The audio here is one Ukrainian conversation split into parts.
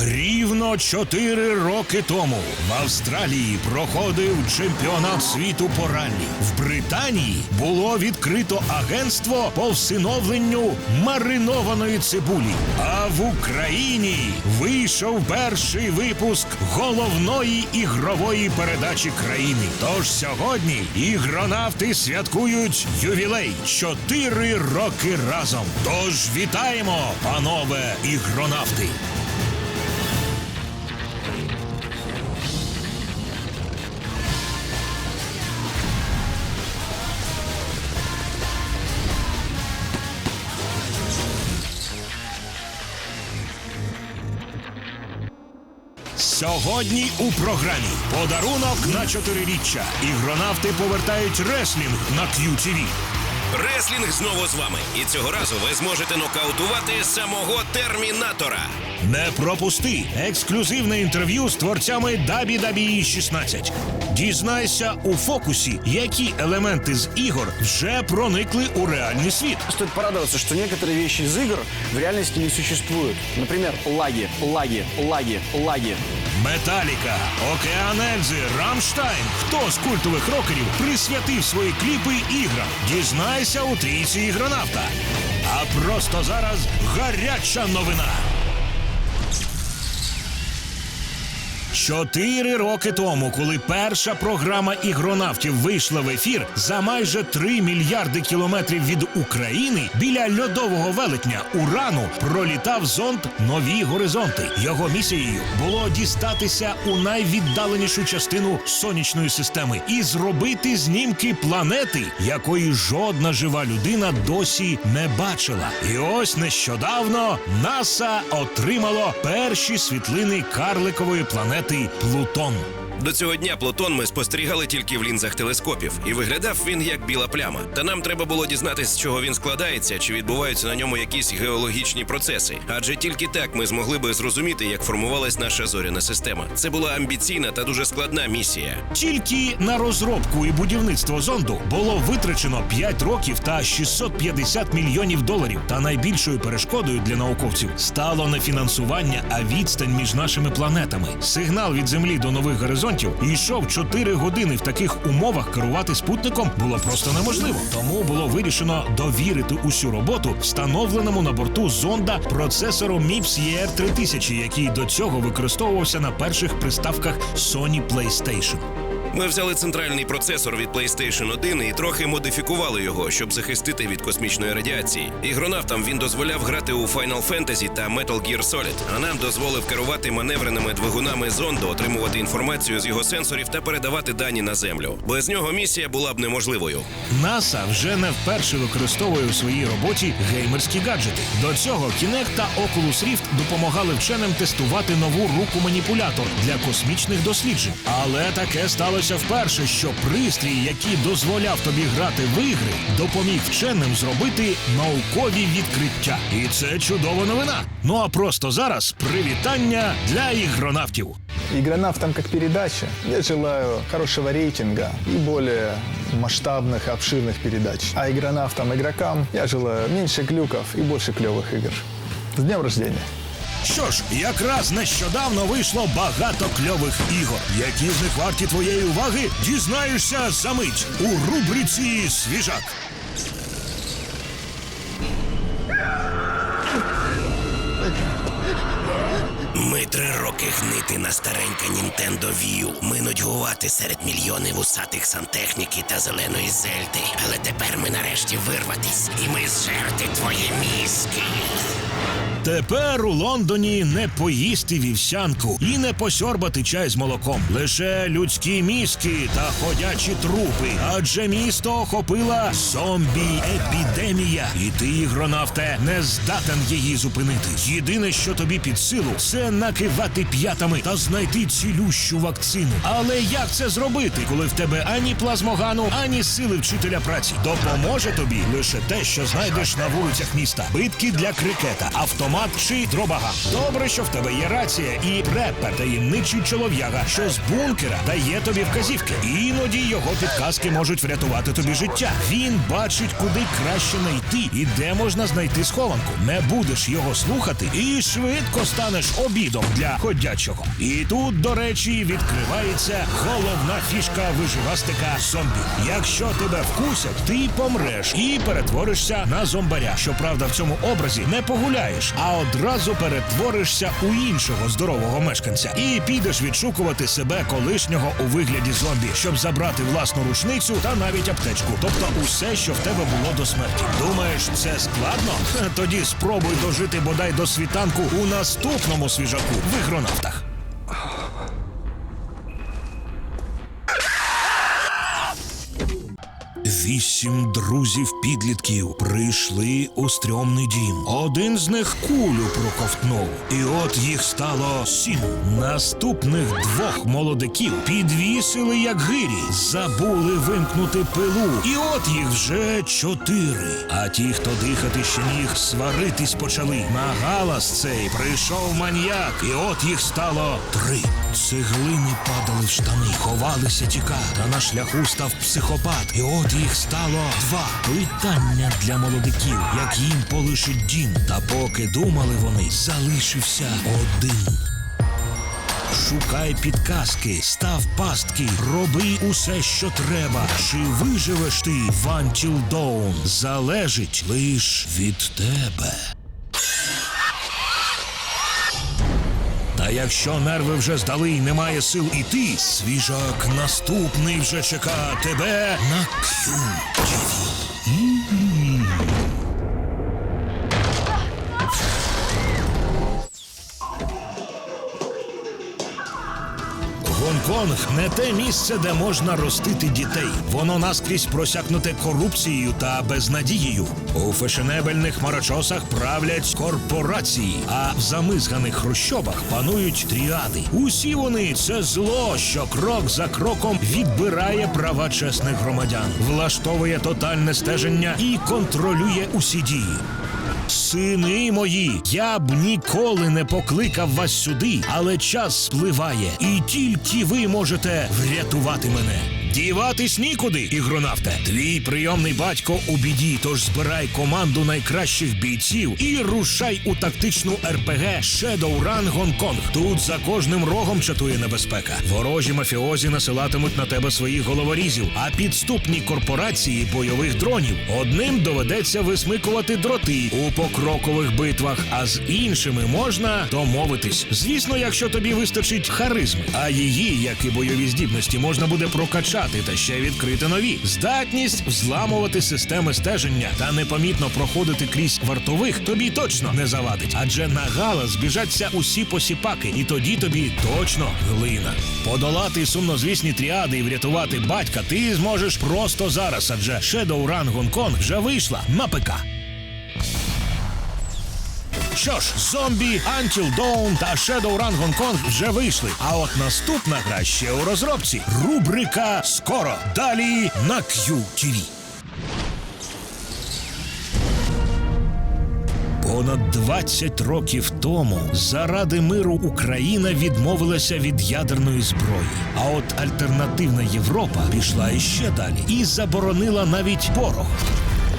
Рівно чотири роки тому в Австралії проходив чемпіонат світу по раллі. В Британії було відкрито агентство по всиновленню маринованої цибулі. А в Україні вийшов перший випуск головної ігрової передачі країни. Тож сьогодні ігронавти святкують ювілей чотири роки разом. Тож вітаємо, панове ігронавти! Сьогодні у програмі подарунок на чотириріччя. Ігронавти повертають реслінг на QTV. Реслінг знову з вами. І цього разу ви зможете нокаутувати самого термінатора. Не пропусти ексклюзивне інтерв'ю з творцями WWE 16. Дізнайся у фокусі, які елементи з ігор вже проникли у реальний світ. Стоит порадоваться, что некоторые вещи из игр в реальности не существуют. Например, лаги, лаги, лаги, лаги. Металіка, Океан Ельзи, Рамштайн. Хто з культових рокерів присвятив свої кліпи іграм? Дізнайся у трійці ігронавта. А просто зараз гаряча новина. Чотири роки тому, коли перша програма ігронавтів вийшла в ефір, за майже 3 мільярди кілометрів від України біля льодового велетня Урану пролітав зонд Нові горизонти. Його місією було дістатися у найвіддаленішу частину сонячної системи і зробити знімки планети, якої жодна жива людина досі не бачила. І ось нещодавно НАСА отримало перші світлини карликової планети Плутон. До цього дня Плутон ми спостерігали тільки в лінзах телескопів, і виглядав він як біла пляма. Та нам треба було дізнатися, з чого він складається, чи відбуваються на ньому якісь геологічні процеси. Адже тільки так ми змогли би зрозуміти, як формувалась наша зоряна система. Це була амбіційна та дуже складна місія. Тільки на розробку і будівництво зонду було витрачено 5 років та 650 мільйонів доларів. Та найбільшою перешкодою для науковців стало не фінансування, а відстань між нашими планетами. Сигнал від Землі до нових горизонтів йшов 4 години. В таких умовах керувати спутником було просто неможливо. Тому було вирішено довірити усю роботу встановленому на борту зонда процесору MIPS ER3000, який до цього використовувався на перших приставках Sony PlayStation. Ми взяли центральний процесор від PlayStation 1 і трохи модифікували його, щоб захистити від космічної радіації. Ігронавтам він дозволяв грати у Final Fantasy та Metal Gear Solid, а нам дозволив керувати маневреними двигунами зонду, отримувати інформацію з його сенсорів та передавати дані на землю. Без нього місія була б неможливою. НАСА вже не вперше використовує у своїй роботі геймерські гаджети. До цього Kinect та Oculus Rift допомагали вченим тестувати нову руку маніпулятор для космічних досліджень. Але таке сталося вперше, що пристрій, який дозволяв тобі грати в ігри, допоміг вченим зробити наукові відкриття. І це чудова новина. Ну а просто зараз привітання для ігронавтів. Игронавтам как передача я желаю хорошего рейтинга и более масштабных, обширных передач. А игронавтам, игрокам я желаю меньше глюков и больше клевых игр. С днем рождения! Що ж, якраз нещодавно вийшло багато кльових ігор. Які з них варті твоєї уваги, дізнаєшся за мить у рубриці Свіжак. Ми три роки гнити на стареньке Nintendo Wii. Ми нудьгувати серед мільйонів усатих сантехніки та зеленої зельди. Але тепер ми нарешті вирватись, і ми зжерти твої мізки. Тепер у Лондоні не поїсти вівсянку і не посьорбати чай з молоком. Лише людські мізки та ходячі трупи. Адже місто охопила зомбі-епідемія. І ти, ігронавте, не здатен її зупинити. Єдине, що тобі під силу, це накивати п'ятами та знайти цілющу вакцину. Але як це зробити, коли в тебе ані плазмогану, ані сили вчителя праці? Допоможе тобі лише те, що знайдеш на вулицях міста. Битки для крикета, автомат автомат чи дробага. Добре, що в тебе є рація і препер, таємничий чолов'яга, що з бункера дає тобі вказівки. Іноді його підказки можуть врятувати тобі життя. Він бачить, куди краще знайти і де можна знайти схованку. Не будеш його слухати, і швидко станеш обідом для ходячого. І тут, до речі, відкривається головна фішка виживастика зомбі. Якщо тебе вкусять, ти помреш і перетворишся на зомбаря. Щоправда, в цьому образі не погуляєш, а одразу перетворишся у іншого здорового мешканця і підеш відшукувати себе колишнього у вигляді зомбі, щоб забрати власну рушницю та навіть аптечку, тобто усе, що в тебе було до смерті. Думаєш, це складно? Тоді спробуй дожити бодай до світанку у наступному свіжаку в ігронавтах. Вісім друзів-підлітків прийшли у стрьомний дім. Один з них кулю проковтнув, і от їх стало сім. Наступних двох молодиків підвісили як гирі, забули вимкнути пилу, і от їх вже чотири. А ті, хто дихати ще міг, сваритись почали. На галас цей прийшов маньяк, і от їх стало три. Цеглини падали в штани, ховалися тіка, та на шляху став психопат, і от їх стало два. Питання для молодиків, як їм полишить дім. Та поки думали вони, залишився один. Шукай підказки, став пастки, роби усе, що треба. Чи виживеш ти в Dawn залежить лиш від тебе. Та якщо нерви вже здали і немає сил іти, свіжак наступний вже чекає тебе на QTV. Гонконг не те місце, де можна ростити дітей. Воно наскрізь просякнуте корупцією та безнадією. У фешенебельних марочосах правлять корпорації, а в замизганих хрущобах панують тріади. Усі вони це зло, що крок за кроком відбирає права чесних громадян, влаштовує тотальне стеження і контролює усі дії. Сини мої, я б ніколи не покликав вас сюди, але час спливає, і тільки ви можете врятувати мене. Діватись нікуди, ігронавте. Твій прийомний батько у біді, тож збирай команду найкращих бійців і рушай у тактичну РПГ Shadowrun Гонконг. Тут за кожним рогом чатує небезпека. Ворожі мафіозі насилатимуть на тебе своїх головорізів, а підступні корпорації бойових дронів. Одним доведеться висмикувати дроти у покрокових битвах, а з іншими можна домовитись. Звісно, якщо тобі вистачить харизми, а її, як і бойові здібності, можна буде прокачати та ще відкрити нові. Здатність взламувати системи стеження та непомітно проходити крізь вартових тобі точно не завадить, адже на гала збіжаться усі посіпаки, і тоді тобі точно глина. Подолати сумнозвісні тріади і врятувати батька ти зможеш просто зараз, адже Shadowrun Гонконг вже вийшла на ПК. Що ж, зомбі, Until Dawn та Shadowrun Гонконг вже вийшли. А от наступна гра ще у розробці. Рубрика Скоро. Далі на QTV. Понад 20 років тому заради миру Україна відмовилася від ядерної зброї. А от альтернативна Європа пішла іще далі і заборонила навіть порох.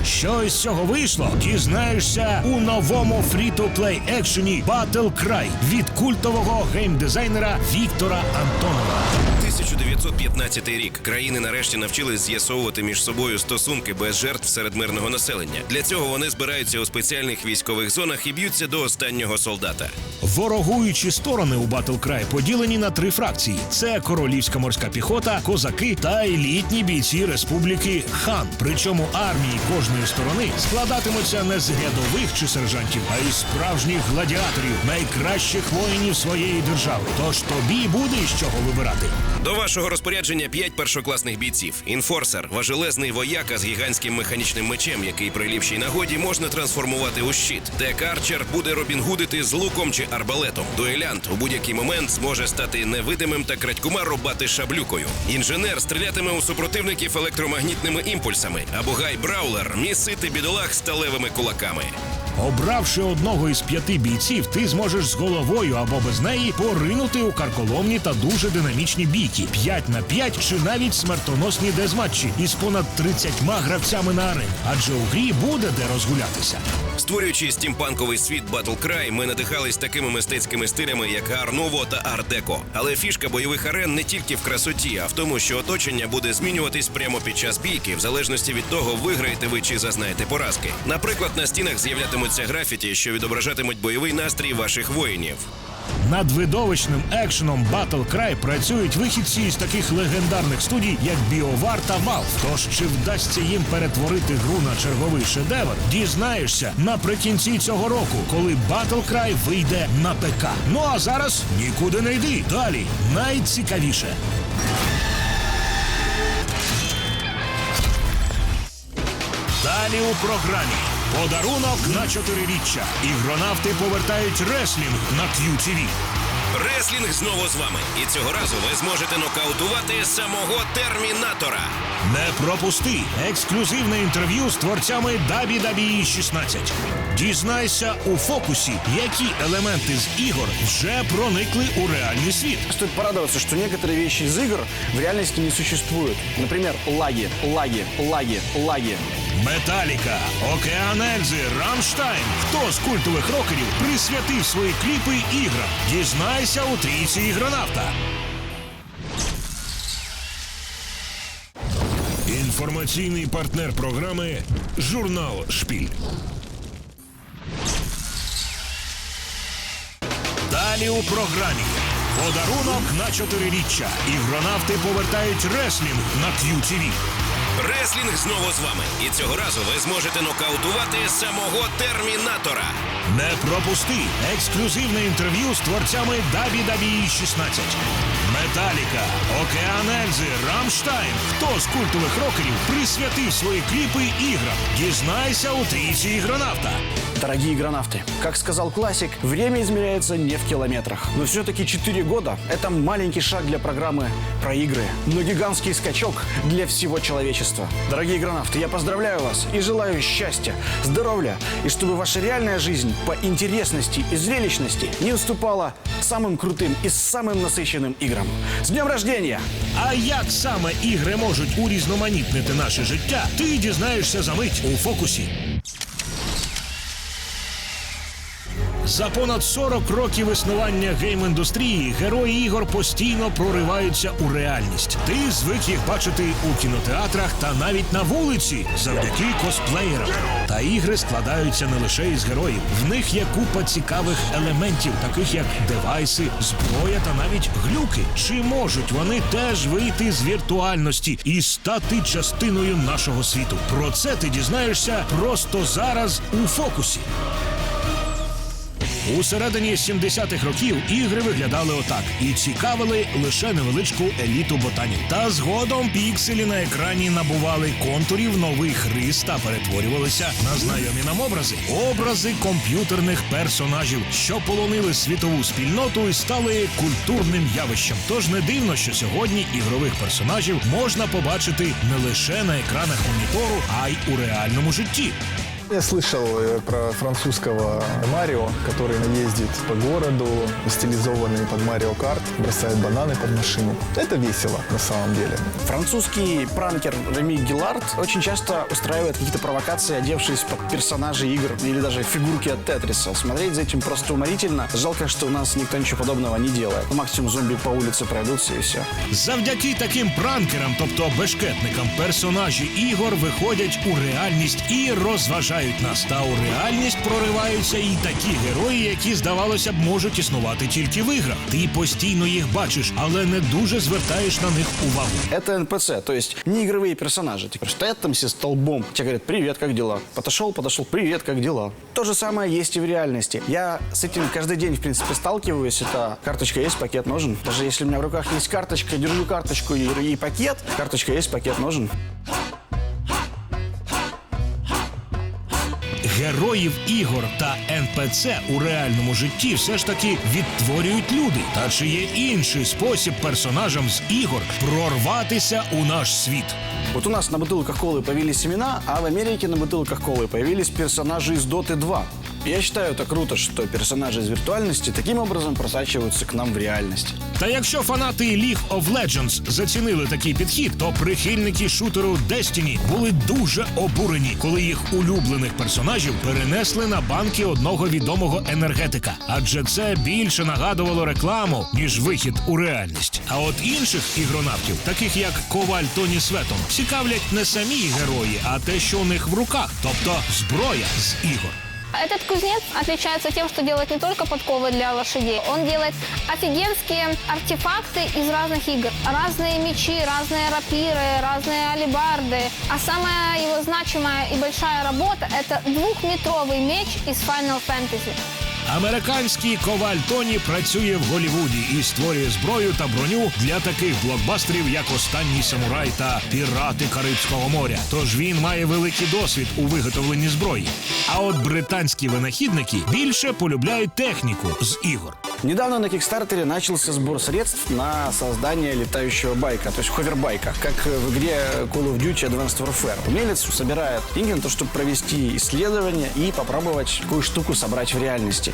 Що із цього вийшло, дізнаєшся у новому фрі-то-плей екшені Battle Cry від культового геймдизайнера Віктора Антонова. 1915 рік країни нарешті навчились з'ясовувати між собою стосунки без жертв серед мирного населення. Для цього вони збираються у спеціальних військових зонах і б'ються до останнього солдата. Ворогуючі сторони у Cry поділені на три фракції: це королівська морська піхота, козаки та елітні бійці республіки Хан. Причому армії кожної сторони складатимуться не з рядових чи сержантів, а із справжніх гладіаторів, найкращих воїнів своєї держави. Тож тобі буде із чого вибирати. До вашого розпорядження п'ять першокласних бійців. Інфорсер важелезний вояка з гігантським механічним мечем, який при ліпшій нагоді можна трансформувати у щит. Тек Арчер буде робінгудити з луком чи арбалетом. Дуелянт у будь-який момент зможе стати невидимим та крадькома рубати шаблюкою. Інженер стрілятиме у супротивників електромагнітними імпульсами. А бугай Браулер місити бідолах сталевими кулаками. Обравши одного із п'яти бійців, ти зможеш з головою або без неї поринути у карколомні та дуже динамічні бійки 5 на 5 чи навіть смертоносні дезматчі із понад 30 гравцями на арені. Адже у грі буде де розгулятися. Створюючи стімпанковий світ Cry, ми надихались такими мистецькими стилями, як Ар-Ново та Ар-Деко. Але фішка бойових арен не тільки в красоті, а в тому, що оточення буде змінюватись прямо під час бійки, в залежності від того, виграєте ви чи зазнаєте поразки. Наприклад, на стінах з'являтимуться графіті, що відображатимуть бойовий настрій ваших воїнів. Над видовищним екшеном Battle Cry працюють вихідці із таких легендарних студій, як BioWare та Valve. Тож чи вдасться їм перетворити гру на черговий шедевр, дізнаєшся наприкінці цього року, коли Battle Cry вийде на ПК. Ну а зараз нікуди не йди. Далі найцікавіше. Далі у програмі подарунок на чотириріччя. Ігронавти повертають реслінг на QTV. Реслінг знову з вами, і цього разу ви зможете нокаутувати самого термінатора. Не пропусти ексклюзивне інтерв'ю з творцями WWE 16. Дізнайся у фокусі, які елементи з ігор вже проникли у реальний світ. Стоит порадоваться, что некоторые вещи из игр в реальности не существуют. Например, лаги, лаги, лаги, лаги. Металіка, Океан Ельзи, Рамштайн. Хто з культових рокерів присвятив свої кліпи іграм? Дізнайся у трійці ігронавта. Інформаційний партнер програми Журнал Шпіль. Далі у програмі. Подарунок на чотириріччя. Ігронавти повертають реслінг на QTV. Реслінг знову з вами, і цього разу ви зможете нокаутувати самого термінатора. Не пропусти ексклюзивне інтерв'ю з творцями WWE 16. Металіка, Океан Ельзи, Рамштайн. Хто з культових рокерів присвятив свої кліпи іграм? Дізнайся у трійці ігронавта. Дорогие игронавты, как сказал классик, время измеряется не в километрах. Но все-таки 4 года – это маленький шаг для программы про игры, но гигантский скачок для всего человечества. Дорогие игронавты, я поздравляю вас и желаю счастья, здоровья, и чтобы ваша реальная жизнь по интересности и зрелищности не уступала самым крутым и самым насыщенным играм. С днем рождения! А як саме ігри можуть урізноманітнити наше життя, ти дізнаєшся за мить у фокусі. За понад 40 років існування гейм-індустрії герої ігор постійно прориваються у реальність. Ти звик їх бачити у кінотеатрах та навіть на вулиці завдяки косплеєрам. Та ігри складаються не лише із героїв. В них є купа цікавих елементів, таких як девайси, зброя та навіть глюки. Чи можуть вони теж вийти з віртуальності і стати частиною нашого світу? Про це ти дізнаєшся просто зараз у фокусі. У середині 70-х років ігри виглядали отак і цікавили лише невеличку еліту ботанів. Та згодом пікселі на екрані набували контурів нових рис та перетворювалися на знайомі нам образи. Образи комп'ютерних персонажів, що полонили світову спільноту і стали культурним явищем. Тож не дивно, що сьогодні ігрових персонажів можна побачити не лише на екранах монітору, а й у реальному житті. Я слышал э, про французского Марио, который ездит по городу, стилизованный под Марио Карт, бросает бананы под машину. Это весело на самом деле. Французский пранкер Реми Гиллард очень часто устраивает какие-то провокации, одевшись под персонажей игр или даже фигурки от Тетриса. Смотреть за этим просто уморительно. Жалко, что у нас никто ничего подобного не делает. Ну, максимум зомби по улице пройдутся и все. Завдяки таким пранкерам, тобто бешкетникам, персонажі ігор виходять у реальність і розважають нас. Та у реальність прориваються і такі герої, які, здавалося б, можуть існувати тільки в іграх. Ти постійно їх бачиш, але не дуже звертаєш на них увагу. Это НПЦ, то есть не игровые персонажи. Типа стоят там все столбом, тебе говорят, привет, как дела? Подошел, подошел, привет, как дела? То же самое есть и в реальности. Я с этим каждый день, в принципе, сталкиваюсь. Это карточка есть, пакет нужен. Даже если у меня в руках есть карточка, держу карточку и, и пакет, карточка есть, пакет нужен. Героїв ігор та НПЦ у реальному житті все ж таки відтворюють люди. Та чи є інший спосіб персонажам з ігор прорватися у наш світ? Вот у нас на бутылках колы появились имена, а в Америке на бутылках колы появились персонажи из Доты 2. Я считаю это круто, что персонажи из виртуальности таким образом просачиваются к нам в реальность. Та якщо фанати League of Legends зацінили такий підхід, то прихильники шутеру Destiny були дуже обурені, коли їх улюблених персонажів перенесли на банки одного відомого енергетика. Адже це більше нагадувало рекламу, ніж вихід у реальність. А от інших ігронавтів, таких як Коваль Тоні Светом, цікавлять не самі герої, а те, що у них в руках, тобто зброя з ігор. Этот кузнец отличается тем, что делает не только подковы для лошадей, он делает офигенские артефакты из разных игр. Разные мечи, разные рапиры, разные алибарды. А самая его значимая и большая работа – это двухметровый меч из Final Fantasy. Американський коваль Тоні працює в Голівуді і створює зброю та броню для таких блокбастерів, як Останній самурай та Пірати Карибського моря. Тож він має великий досвід у виготовленні зброї. А от британські винахідники більше полюбляють техніку з ігор. Недавно на Кикстартере начался сбор средств на создание летающего байка, то есть ховербайка, как в игре Call of Duty Advanced Warfare. Умелец собирает деньги на то, чтобы провести исследование и попробовать такую штуку собрать в реальности.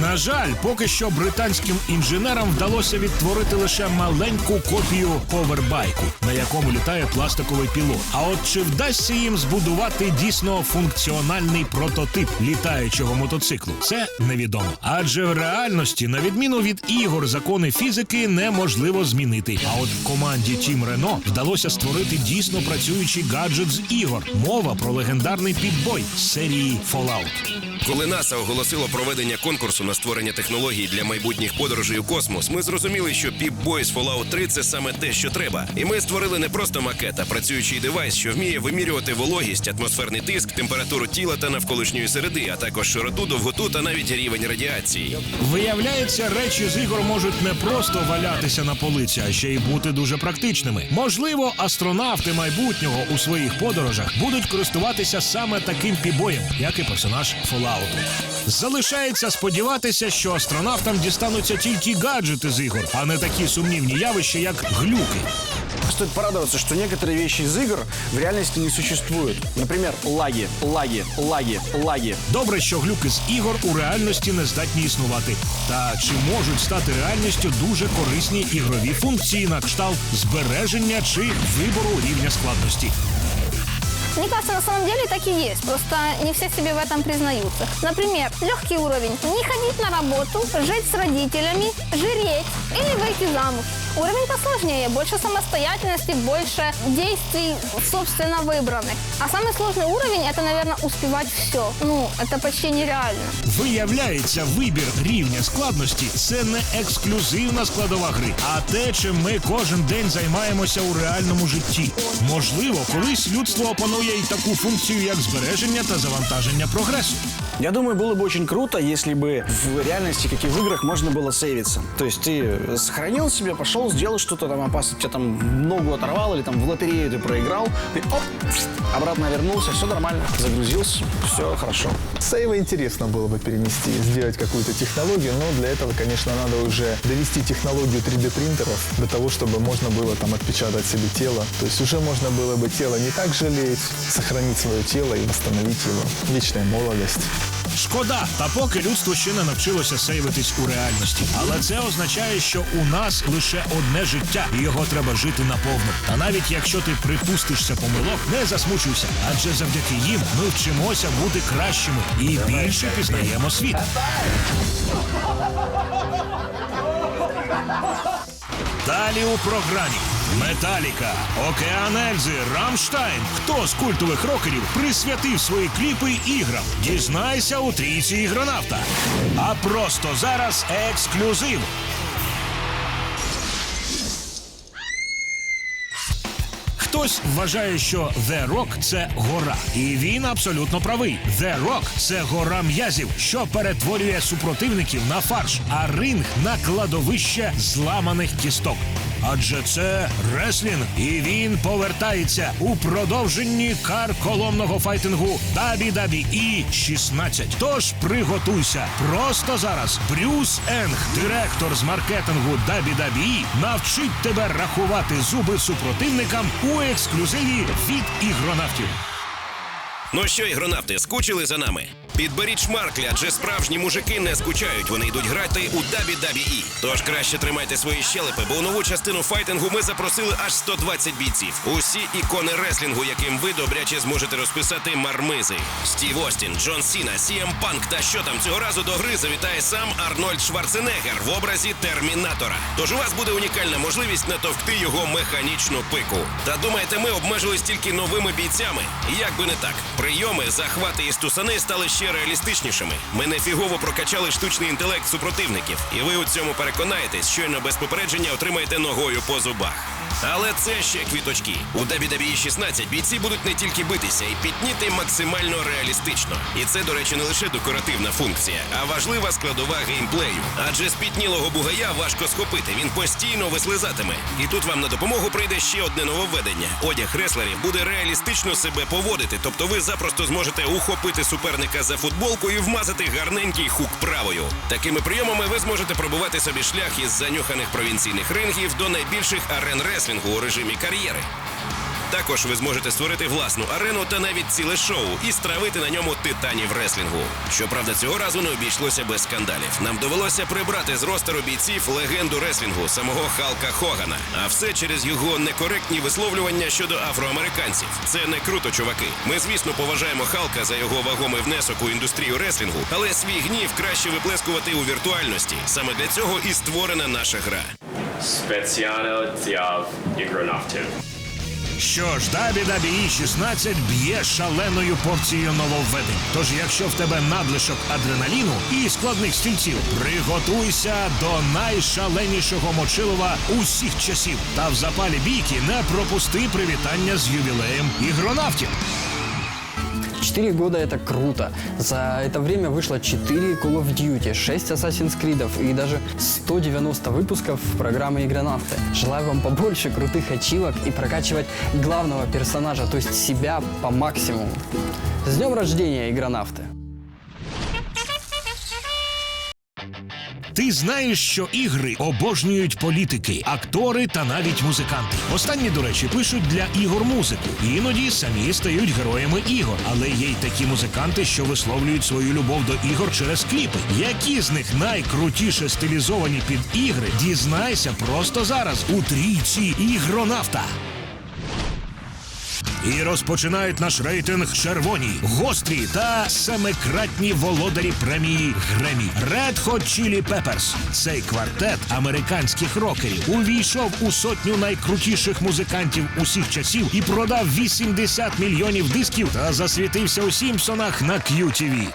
На жаль, поки що британським інженерам вдалося відтворити лише маленьку копію повербайку, на якому літає пластиковий пілот. А от чи вдасться їм збудувати дійсно функціональний прототип літаючого мотоциклу, це невідомо. Адже в реальності, на відміну від ігор, закони фізики неможливо змінити. А от команді Team Renault вдалося створити дійсно працюючий гаджет з ігор. Мова про легендарний підбой серії Fallout. Коли НАСА оголосило проведення конкурсу на створення технологій для майбутніх подорожей у космос, ми зрозуміли, що Pip-Boy з Fallout 3 – це саме те, що треба. І ми створили не просто макет, а працюючий девайс, що вміє вимірювати вологість, атмосферний тиск, температуру тіла та навколишньої середи, а також широту, довготу та навіть рівень радіації. Виявляється, речі з ігор можуть не просто валятися на полиці, а ще й бути дуже практичними. Можливо, астронавти майбутнього у своїх подорожах будуть користуватися саме таким пібоєм, як і персонаж Fallout. Залишається сподіватися, що астронавтам дістануться тільки гаджети з ігор, а не такі сумнівні явища, як глюки. Стоит порадоваться, что некоторые вещи из игр в реальности не существуют. Например, лаги, лаги, лаги, лаги. Добре, що глюки з ігор у реальності не здатні існувати. Та чи можуть стати реальністю дуже корисні ігрові функції на кшталт збереження чи вибору рівня складності? Мне кажется, на самом деле так и есть. Просто не все себе в этом признаются. Например, легкий уровень. Не ходить на работу, жить с родителями, жиреть или выйти замуж. Уровень посложнее, больше самостоятельности, больше действий собственно выбранных. А самый сложный уровень это, наверное, успевать все. Ну, это почти нереально. Виявляється, вибір рівня складності це не ексклюзивна складова гри, а те, чим ми кожен день займаємося у реальному житті. Можливо, колись людство опанує й таку функцію, як збереження та завантаження прогресу. Я думаю, было бы очень круто, если бы в реальности, как и в играх, можно было сейвиться. То есть ты сохранил себе, пошел, сделал что-то там опасно, тебе там ногу оторвал или там в лотерею ты проиграл, ты оп, обратно вернулся, все нормально, загрузился, все хорошо. Сейвы интересно было бы перенести, сделать какую-то технологию, но для этого, конечно, надо уже довести технологию 3D принтеров до того, чтобы можно было там отпечатать себе тело. То есть уже можно было бы тело не так жалеть, сохранить свое тело и восстановить его. Вечная молодость. Шкода, та поки людство ще не навчилося сейвитись у реальності. Але це означає, що у нас лише одне життя, і його треба жити наповну. Та навіть якщо ти припустишся помилок, не засмучуйся, адже завдяки їм ми вчимося бути кращими і більше пізнаємо світ. Далі у програмі Металіка, Океан Ельзи, Рамштайн. Хто з культових рокерів присвятив свої кліпи іграм? Дізнайся у трійці ігронавта. А просто зараз ексклюзив. Хтось вважає, що The Rock – це гора, і він абсолютно правий. The Rock – це гора м'язів, що перетворює супротивників на фарш, а ринг на кладовище зламаних кісток. Адже це реслінг, і він повертається у продовженні карколомного файтингу WWE 16. Тож приготуйся просто зараз. Брюс Енг, директор з маркетингу WWE, навчить тебе рахувати зуби супротивникам у ексклюзиві від ігронавтів. Ну що, ігронавти, скучили за нами? Підберіть шмарклі, адже справжні мужики не скучають. Вони йдуть грати у WWE. Тож краще тримайте свої щелепи, бо у нову частину файтингу ми запросили аж 120 бійців. Усі ікони реслінгу, яким ви добряче зможете розписати мармизи. Стів Остін, Джон Сіна, Сієм Панк та що там цього разу до гри завітає сам Арнольд Шварценеггер в образі Термінатора. Тож у вас буде унікальна можливість натовкти його механічну пику. Та думаєте, ми обмежились тільки новими бійцями? Як би не так, прийоми, захвати і стусани стали ще реалістичнішими. Ми не фігово прокачали штучний інтелект супротивників, і ви у цьому переконаєтесь, щойно без попередження отримаєте ногою по зубах. Але це ще квіточки. У WWE 16 бійці будуть не тільки битися і підніти максимально реалістично. І це, до речі, не лише декоративна функція, а важлива складова геймплею. Адже спітнілого бугая важко схопити. Він постійно вислизатиме. І тут вам на допомогу прийде ще одне нововведення. Одяг реслерів буде реалістично себе поводити. Тобто ви запросто зможете ухопити суперника за футболку і вмазати гарненький хук правою. Такими прийомами ви зможете пробувати собі шлях із занюханих провінційних рингів до найбільших арен реслінгу у режимі кар'єри. Також ви зможете створити власну арену та навіть ціле шоу і стравити на ньому титанів реслінгу. Щоправда, цього разу не обійшлося без скандалів. Нам довелося прибрати з ростеру бійців легенду реслінгу самого Халка Хогана. А все через його некоректні висловлювання щодо афроамериканців. Це не круто, чуваки. Ми, звісно, поважаємо Халка за його вагомий внесок у індустрію реслінгу, але свій гнів краще виплескувати у віртуальності. Саме для цього і створена наша гра. Specjane zjaw ігронавтів. Що ж, WWE 16 б'є шаленою порцією нововведень. Тож, якщо в тебе надлишок адреналіну і складних стільців, приготуйся до найшаленішого мочилова усіх часів. Та в запалі бійки не пропусти привітання з ювілеєм ігронавтів. Четыре года это круто. За это время вышло 4 Call of Duty, 6 Assassin's Creed и даже 190 выпусков программы Игронавты. Желаю вам побольше крутых ачивок и прокачивать главного персонажа, то есть себя по максимуму. С днем рождения, Игронавты! Ти знаєш, що ігри обожнюють політики, актори та навіть музиканти. Останні, до речі, пишуть для ігор музику. Іноді самі стають героями ігор. Але є й такі музиканти, що висловлюють свою любов до ігор через кліпи. Які з них найкрутіше стилізовані під ігри? Дізнайся просто зараз у трійці ігронавта. І розпочинають наш рейтинг червоні, гострі та семикратні володарі премії Гремі. Red Hot Chili Peppers. Цей квартет американських рокерів увійшов у сотню найкрутіших музикантів усіх часів і продав 80 мільйонів дисків та засвітився у Сімпсонах на QTV.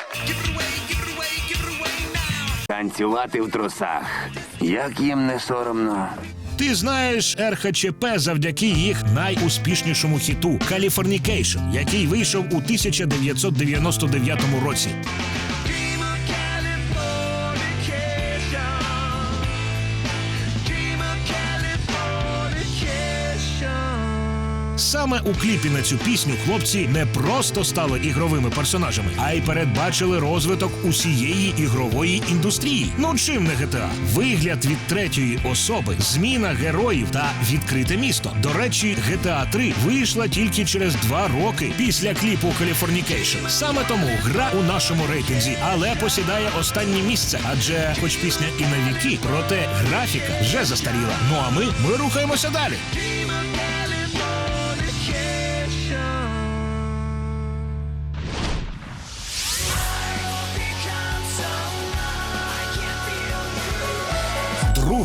Танцювати в трусах. Як їм не соромно. Ти знаєш РХЧП завдяки їх найуспішнішому хіту Каліфорнікейшн, який вийшов у 1999 році. Саме у кліпі на цю пісню хлопці не просто стали ігровими персонажами, а й передбачили розвиток усієї ігрової індустрії. Ну чим не GTA? Вигляд від третьої особи, зміна героїв та відкрите місто. До речі, GTA 3 вийшла тільки через два роки після кліпу Californication. Саме тому гра у нашому рейтинзі, але посідає останнє місце, адже, хоч пісня і на віки, проте графіка вже застаріла. Ну а ми, ми рухаємося далі.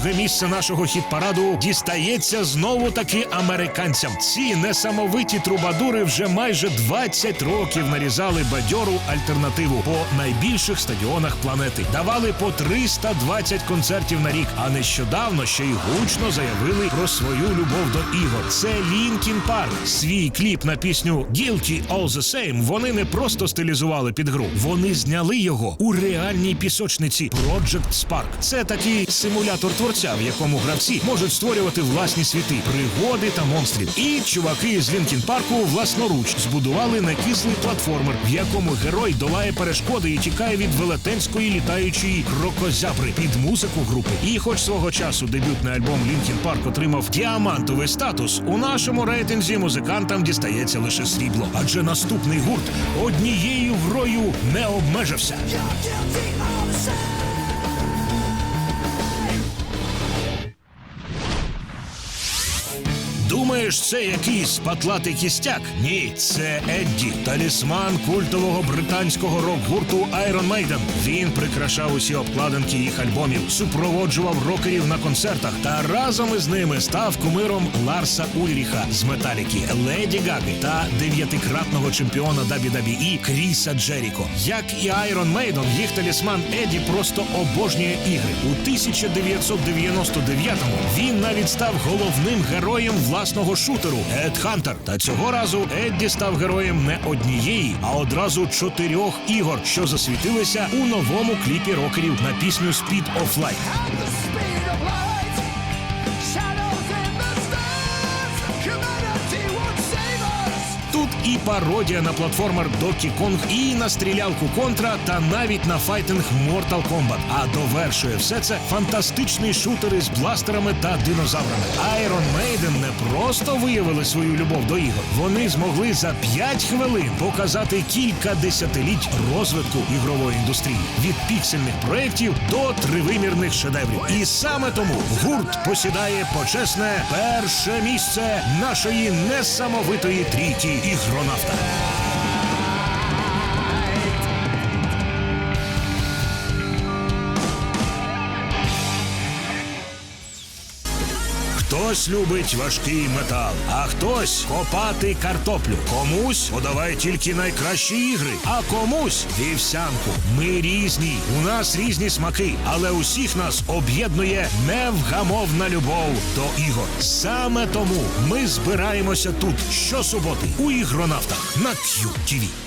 Друге місце нашого хіт-параду дістається знову таки американцям. Ці несамовиті трубадури вже майже 20 років нарізали бадьору альтернативу по найбільших стадіонах планети. Давали по 320 концертів на рік. А нещодавно ще й гучно заявили про свою любов до ігор. Це Лінкін Парк. Свій кліп на пісню Guilty All The Same вони не просто стилізували під гру. Вони зняли його у реальній пісочниці Project Spark. Це такий симулятор творчості. Творця, в якому гравці можуть створювати власні світи, пригоди та монстрів. І чуваки з Лінкін Парку власноруч збудували некислий платформер, в якому герой долає перешкоди і тікає від велетенської літаючої крокозябри під музику групи. І хоч свого часу дебютний альбом Лінкін Парк отримав діамантовий статус, у нашому рейтинзі музикантам дістається лише срібло, адже наступний гурт однією грою не обмежився. Думаєш, це якийсь патлатий кістяк? Ні, це Едді, талісман культового британського рок-гурту Iron Maiden. Він прикрашав усі обкладинки їх альбомів, супроводжував рокерів на концертах та разом із ними став кумиром Ларса Ульріха з Металіки, Леді Гаги та дев'ятикратного чемпіона WWE Кріса Джеріко. Як і Iron Maiden, їх талісман Едді просто обожнює ігри. У 1999-му він навіть став головним героєм власного шутеру Headhunter. Та цього разу Едді став героєм не однієї, а одразу чотирьох ігор, що засвітилися у новому кліпі рокерів на пісню Speed of Light. І пародія на платформер Donkey Kong, і на стрілялку Контра, та навіть на файтинг Mortal Kombat. А довершує все це фантастичний шутер із бластерами та динозаврами. Iron Maiden не просто виявили свою любов до ігор. Вони змогли за 5 хвилин показати кілька десятиліть розвитку ігрової індустрії від піксельних проєктів до тривимірних шедеврів. І саме тому гурт посідає почесне перше місце нашої несамовитої трійки ігронавта. Хтось любить важкий метал, а хтось копати картоплю. Комусь подавай тільки найкращі ігри, а комусь вівсянку. Ми різні, у нас різні смаки, але усіх нас об'єднує невгамовна любов до ігор. Саме тому ми збираємося тут щосуботи у ігронавтах на QTV.